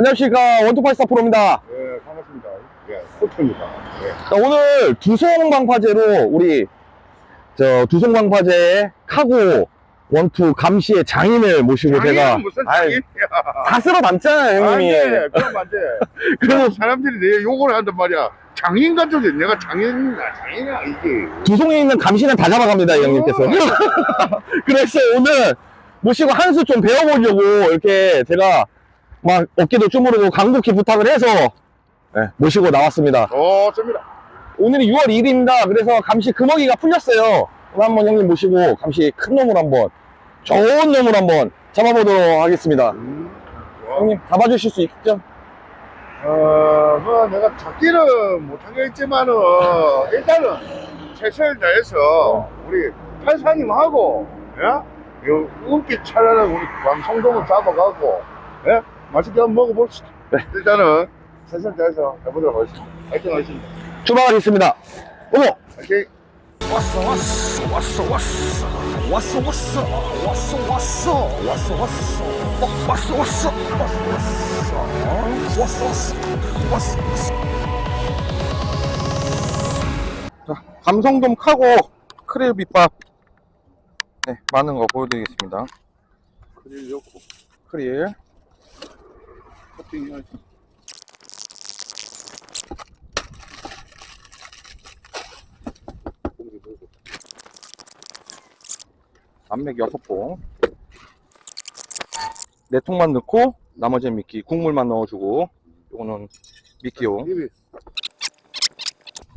안녕하십니까 원투파이스타 프로입니다. 예, 반갑습니다. 예, 호트입니다. 예. 자, 오늘 두송 방파제로 우리 저 두송 방파제 카고 원투 감시의 장인을 모시고 제가 장애는 무슨 아이? 다 쓸어 담잖아요 안 형님이. 돼. 그럼 안 돼. 그리고 사람들이 내 욕을 한단 말이야. 장인 가족이 내가 장인이야, 장인이 아니지. 두송에 있는 감시는 다 잡아갑니다 이 형님께서. 그래서 오늘 모시고 한 수 좀 배워보려고 이렇게 제가 막 어깨도 주무르고 강국히 부탁을 해서 네, 모시고 나왔습니다. 좋습니다. 오늘이 6월 2일입니다. 그래서 감시 금어기가 풀렸어요. 오늘 한번 형님 모시고 감시 큰 놈을 한번 좋은 놈을 한번 잡아보도록 하겠습니다. 음, 형님 잡아주실 수 있죠? 어, 뭐 내가 잡기는 못하겠지만은 일단은 최선을 다해서 우리 판사님하고 예? 요 운기 차라는 우리 광성동을 잡아가고 예? 맛있게 한번 먹어봅시다. 네. 일단은 최선을 다해서 해보도록 하겠습니다. 화이팅 하겠습니다. 출발하겠습니다. 어머! 화이팅! 왔어 왔어 왔어 왔어 왔어 왔어 왔어 왔어 왔어 왔어 어, 왔어 왔어 왔어 왔어 왔어 왔어 왔어 자, 감성돔 카고 크릴 비밥 네, 많은 거 보여드리겠습니다. 그릴 넣고 크릴 커팅 해야지. 암맥 6봉 네 통만 넣고 나머지는 미끼 국물만 넣어주고 요거는 미끼용.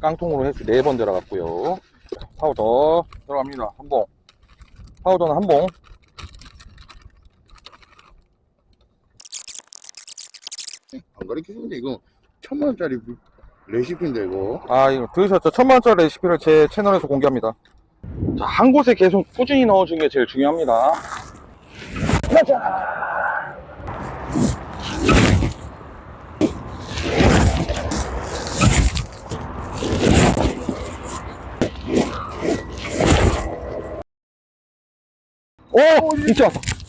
깡통으로 해서 4번 들어갔고요. 파우더 들어갑니다. 한봉. 파우더는 한봉 안 가르쳐주는데 이거 천만 원짜리 레시피인데 이거? 아 이거 들으셨죠? 천만원짜리 레시피를 제 채널에서 공개합니다. 자, 한 곳에 계속 꾸준히 넣어주는 게 제일 중요합니다. 오! 이쪽! 왔어!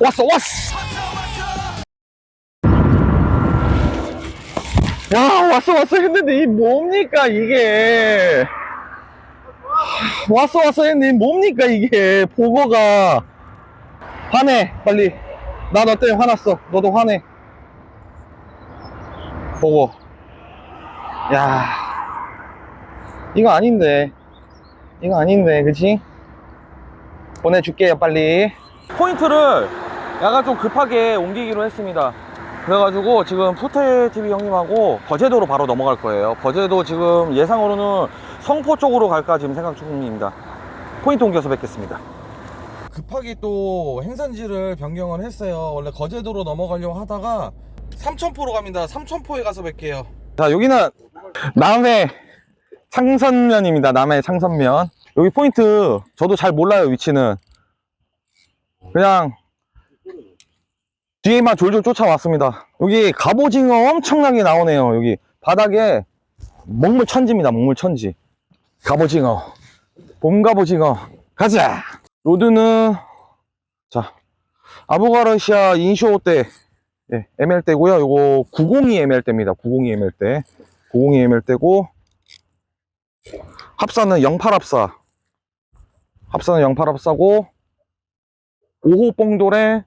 왔어 왔어. 야 왔어 왔어 했는데 이 뭡니까 이게? 하, 왔어 왔어 했는데 이 뭡니까 이게? 보고가. 화내 빨리. 나 너 때문에 화났어. 너도 화내. 보고. 야. 이거 아닌데. 이거 아닌데 그치? 보내줄게요 빨리. 포인트를 약간 좀 급하게 옮기기로 했습니다. 그래가지고 지금 푸테TV 형님하고 거제도로 바로 넘어갈 거예요. 거제도 지금 예상으로는 성포 쪽으로 갈까 지금 생각 중입니다. 포인트 옮겨서 뵙겠습니다. 급하게 또 행선지를 변경을 했어요. 원래 거제도로 넘어가려고 하다가 삼천포로 갑니다. 삼천포에 가서 뵐게요. 자 여기는 남해 창선면입니다. 남해 창선면. 여기 포인트 저도 잘 몰라요 위치는. 그냥 뒤에만 졸졸 쫓아왔습니다. 여기 갑오징어 엄청나게 나오네요 여기. 바닥에 먹물 천지입니다 먹물 천지. 갑오징어. 봄 갑오징어. 가자! 로드는 자 아부가르시아 인쇼 때 예, ML 때고요. 요거 902 ML 때입니다. 902 ML 때. 902 ML 때고 합사는 08 합사. 합사는 08 합사고 5호 뽕돌에 네,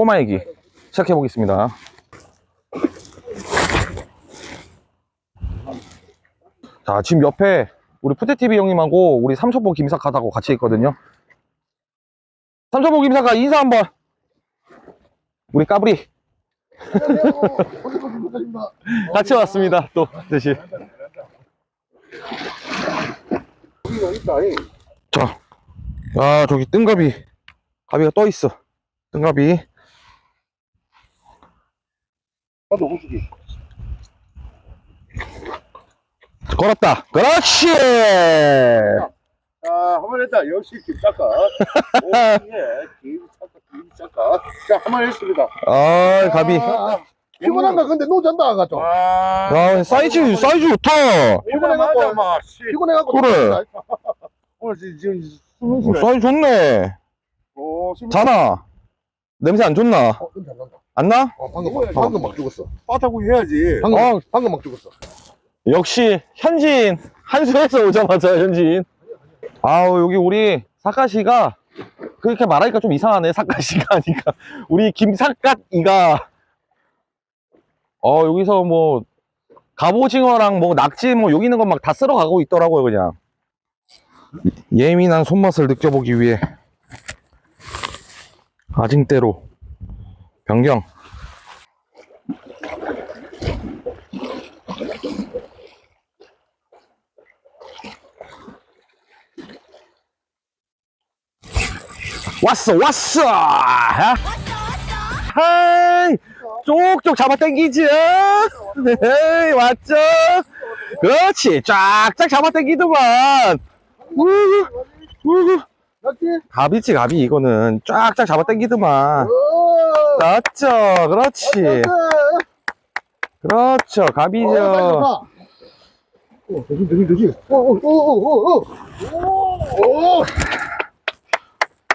꼬마애기 시작해 보겠습니다. 자, 지금 옆에 우리 푸테TV 형님하고 우리 삼천포 김사카하고 같이 있거든요. 삼천포 김사카 인사 한번. 우리 까불이 같이 왔습니다. 또 대신. 자, 야 저기 뜬갑이 가비가 떠 있어. 뜬갑이. 나도 호수기 걸었다. 그렇지. 아, 한번 했다. 역시 김작가. 오예, 김작가, 김작가. 자, 한번 했습니다. 아, 가비. 아, 피곤한가 근데 노잔다 가죠 아, 야, 사이즈, 사이즈 좋다. 씨. 피곤해갖고 그래. 오늘 지금 어, 수능 사이즈 좋네. 오, 자나. 냄새 안 좋나? 어, 냄새 안 난다. 안 나? 어, 방금, 막, 방금 막 죽었어. 빠타고 해야지. 방금, 어. 방금 막 죽었어. 역시, 현진. 한수에서 오자마자 현진. 아우, 여기 우리 사카시가 그렇게 말하니까 좀 이상하네. 사카시가 하니까. 우리 김사카이가 어, 여기서 뭐, 갑오징어랑 뭐, 낙지 뭐, 여기 있는 건 막 다 쓸어 가고 있더라고요, 그냥. 예민한 손맛을 느껴보기 위해. 아징대로 변경. 왔어, 왔어! 야. 하이! 쪽쪽 잡아 당기죠? 네, 왔죠? 그렇지, 쫙쫙 잡아 당기더만! 우후, 우후. 맞지? 갑이지, 갑이, 이거는. 쫙쫙 잡아 당기더만. 오! 맞죠, 그렇지. 그렇죠, 갑이죠. 어, 조심, 조심, 조심. 오, 오, 오, 오, 오, 오. 오!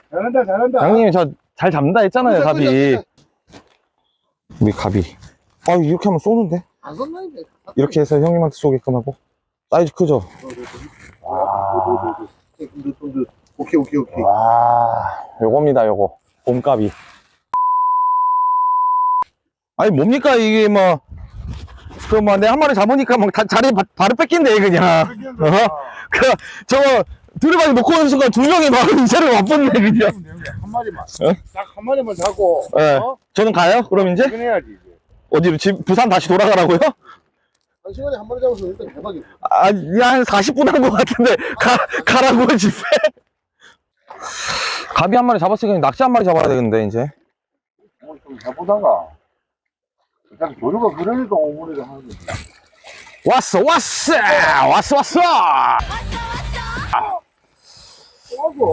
잘한다, 잘한다. 장님, 저 잘 잡는다 했잖아요, 갑이. 우리 갑이. 아, 이렇게 하면 쏘는데? 안. 이렇게 해서 형님한테 쏘게끔 하고. 사이즈 크죠? 오케이, 오케이, 오케이. 와, 요겁니다, 요거. 봄값이. 아니, 뭡니까, 이게 뭐, 그, 뭐, 내한 마리 잡으니까 뭐, 다, 자리 바, 바로 뺏긴대, 그냥. 어? 그, 저거, 두리방에 놓고 오는 순간 두 명이 막 인사를 맛본네, 그냥. 한 마리만. 어? 딱한 마리만 잡고. 예. 어? 저는 가요? 그럼 이제? 퇴근해야지, 이제. 어디로? 집, 부산 다시 돌아가라고요? 한 시간에 한 마리 잡아서 일단 대박이다. 아, 야, 한 40분 한 것 같은데, 가, 가라고, 집에. 갑이 한 마리 잡았으니까 낙지 한 마리 잡아야 되는데, 이제. 오늘 좀 해보다가. 일단 조류가 그러니까 오므리를 하는 거지. 왔어, 왔어! 왔어, 왔어!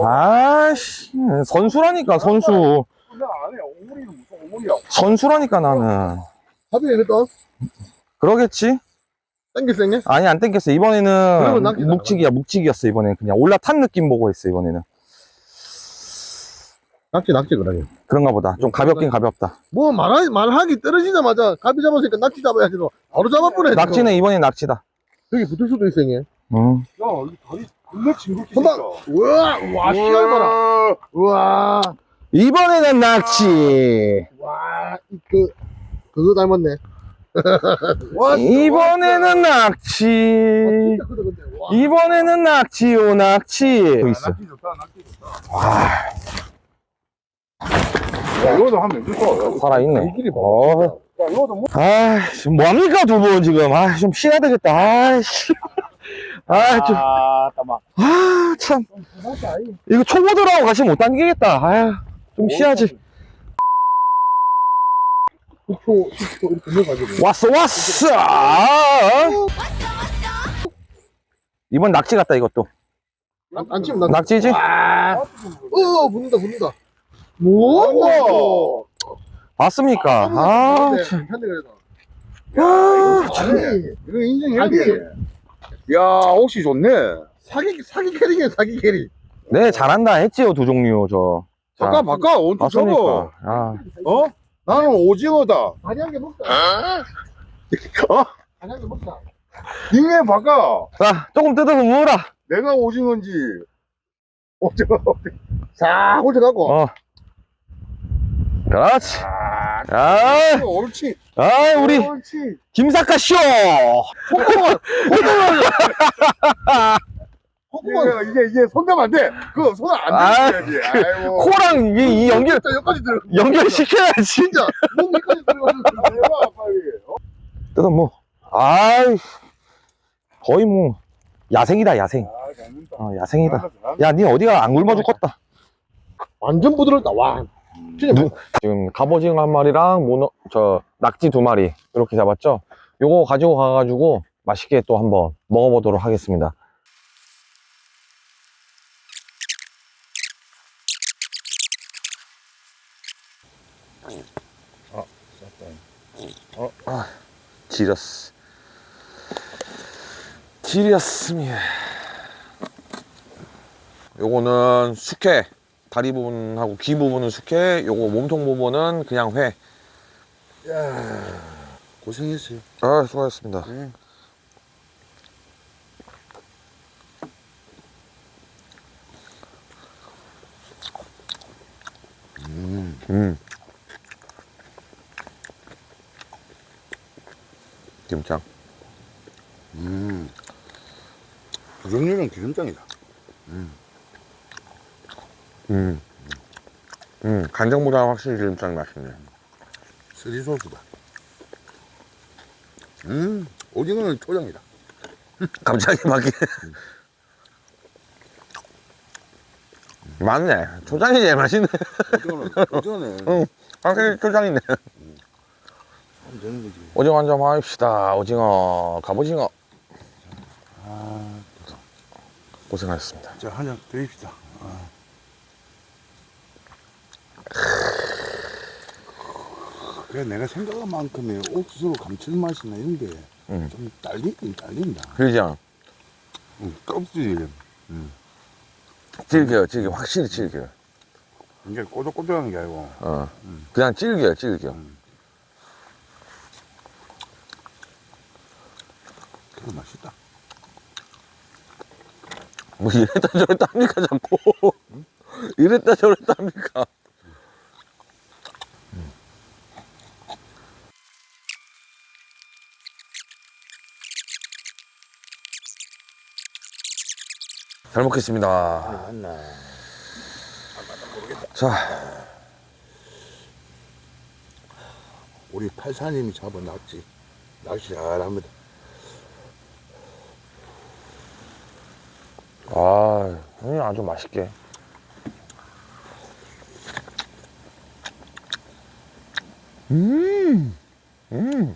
아씨, 선수라니까, 선수. 근데 안 해. 오므리는 무슨 오므리야. 선수라니까, 나는. 합이 되겠다. 그러겠지? 땡겼어, 형님? 아니, 안 땡겼어. 그러면 이번에는. 묵직이야, 묵직이었어, 이번에는. 그냥 올라탄 느낌 보고 했어, 이번에는. 낙지, 낙지, 그래. 그런가 보다. 좀 가볍긴 가볍다. 뭐, 말하, 말하기 떨어지자마자 갑이 잡았으니까 낙지 잡아야지. 너. 바로 잡아버려. 낙지는 이번엔 낙지다. 여기 붙을 수도 있어, 형님. 음. 야, 이 다리 겁나 징그럽게 생겼어. 우와, 와, 시간 봐라. 우와, 이번에는 낙지. 와, 이 그, 그거 닮았네. 와, 이번에는 낙지. 진짜 크다, 근데. 와. 이번에는 낙지요, 낙지. 또 야, 있어. 낙지 좋다, 낙지 좋다. 야, 이거도 하면 좋다. 살아있네. 이 길이 봐. 어. 야, 이거도 뭐. 아, 지금 뭐합니까, 두 분 지금. 아, 좀 쉬어야 되겠다. 아, 씨. 아, 좀. 아, 따마. 아, 참. 이거 초보들하고 같이 못 당기겠다. 아유, 좀 쉬어야지. 9초, 10초 이렇게 넣어가지고. 왔어, 왔어! 아, 이번 낙지 같다, 이것도. 안, 안 치면 나. 낙지지? 어, 붙는다, 붙는다. 뭐? 봤습니까? 아, 참. 편데 그래도. 아, 아니, 이거 인정해야 아니. 돼. 야, 혹시 좋네. 사기, 사기 캐릭이야, 사기 캐릭. 네, 잘한다 했지요, 두 종류, 저. 자, 바꿔, 바꿔. 어떻게? 접어? 아, 어? 나는 오징어다. 다리 한 개 먹자. 어? 다리 한 개 먹자. 닉네 바꿔. 자, 조금 뜯어서 먹어라. 내가 오징어인지. 오징어. 자, 홀쳐갖고. 어. 그렇지. 아, 아, 옳지. 아, 우리 옳지. 김사카 쇼. 콧구멍. 이게, 이게 손대면 안 돼. 그거 손안 아, 대야지. 아이고. 코랑 이, 이 연결 진짜 여기까지 들어. 연결 시켜야지. 진짜. 몸 여기까지 들어가서. 빨리. 어? 뜯어 뭐. 아이, 거의 뭐 야생이다, 야생. 아. 어, 야생이다. 야, 니 어디가 안 굶어 죽겠다. 완전 부드럽다, 와. 진짜 누- 지금 갑오징어 한 마리랑 모노, 저 낙지 두 마리 이렇게 잡았죠. 요거 가지고 가가지고 맛있게 또 한번 먹어보도록 하겠습니다. 어, 아, 지렸어. 지렸습니다. 요거는 숙회. 다리 부분하고 귀 부분은 숙회. 요거 몸통 부분은 그냥 회. 고생했어요. 아, 수고하셨습니다. 응. 음. 김장. 음. 부정률은 기름장이다. 음. 음, 간장보다 확실히 기름장이 맛있네. 쓰리 소스다. 음, 오징어는 초장이다. 갑자기 바뀌네. 맞네. 초장이 제일 맛있네. 오징어는, 오징어는 응, 확실히 초장이네. 하면 되는 거지. 오징어 한점 합시다. 오징어, 갑오징어. 아, 고생하셨습니다. 자, 한잔 드립시다. 아. 그래, 내가 생각한 만큼의 옥수수 감칠맛이 나는데, 응. 좀 딸리긴 딸린다. 그죠? 응, 껍질이 질겨요, 질겨. 확실히 질겨요. 이게 꼬독꼬독한 게 아니고, 어. 그냥 질겨요, 질겨. 그래 맛있다. 뭐 이랬다 저랬다 합니까, 자꾸. 이랬다 저랬다 합니까. 먹겠습니다. 맞나? 자, 우리 팔사님이 잡은 낙지. 낚시 잘합니다. 아, 형님 아주 맛있게. 음, 음,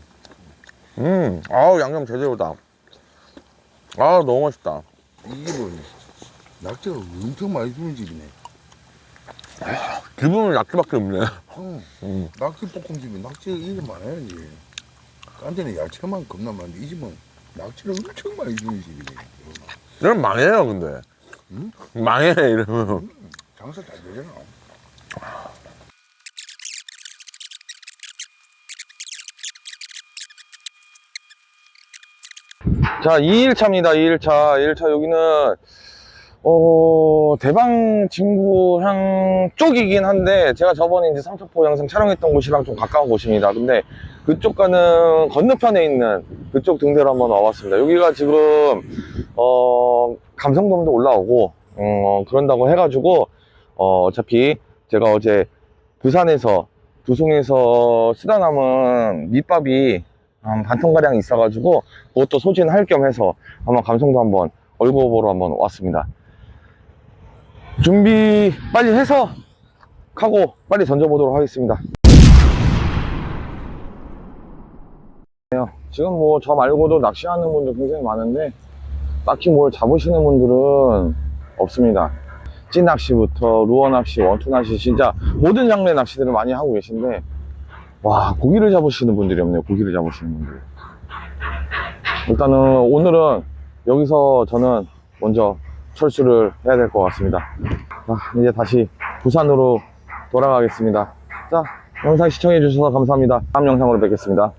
음, 아우, 양념 제대로다. 아, 너무 맛있다. 이 집은 낙지가 엄청 많이 주는 집이네. 기분은 낙지밖에 없네. 어, 음. 낙지 볶음집이 낙지 이름 많아야지. 깐데는 야채만 겁나 많은데 이 집은 낙지를 엄청 많이 주는 집이네. 이러면 망해요, 근데. 응? 망해, 이러면. 장사 잘 되잖아. 자, 2일차입니다. 2일차. 2일차 여기는 어, 대방 진구향 쪽이긴 한데 제가 저번에 이제 상처포 영상 촬영했던 곳이랑 좀 가까운 곳입니다. 근데 그쪽 가는 건너편에 있는 그쪽 등대로 한번 와봤습니다. 여기가 지금 어, 감성돔도 올라오고 어, 그런다고 해가지고 어, 어차피 제가 어제 부산에서 두송에서 쓰다 남은 밑밥이 한 반통가량 있어가지고 그것도 소진할 겸 해서 한번 감성도 한번 얼굴 보러 한번 왔습니다. 준비 빨리 해서 하고 빨리 던져보도록 하겠습니다. 지금 뭐 저 말고도 낚시하는 분들 굉장히 많은데 딱히 뭘 잡으시는 분들은 없습니다. 찐 낚시부터 루어 낚시, 원투 낚시 진짜 모든 장르의 낚시들을 많이 하고 계신데 와 고기를 잡으시는 분들이 없네요. 고기를 잡으시는 분들. 일단은 오늘은 여기서 저는 먼저 철수를 해야 될 것 같습니다. 자, 이제 다시 부산으로 돌아가겠습니다. 자, 영상 시청해 주셔서 감사합니다. 다음 영상으로 뵙겠습니다.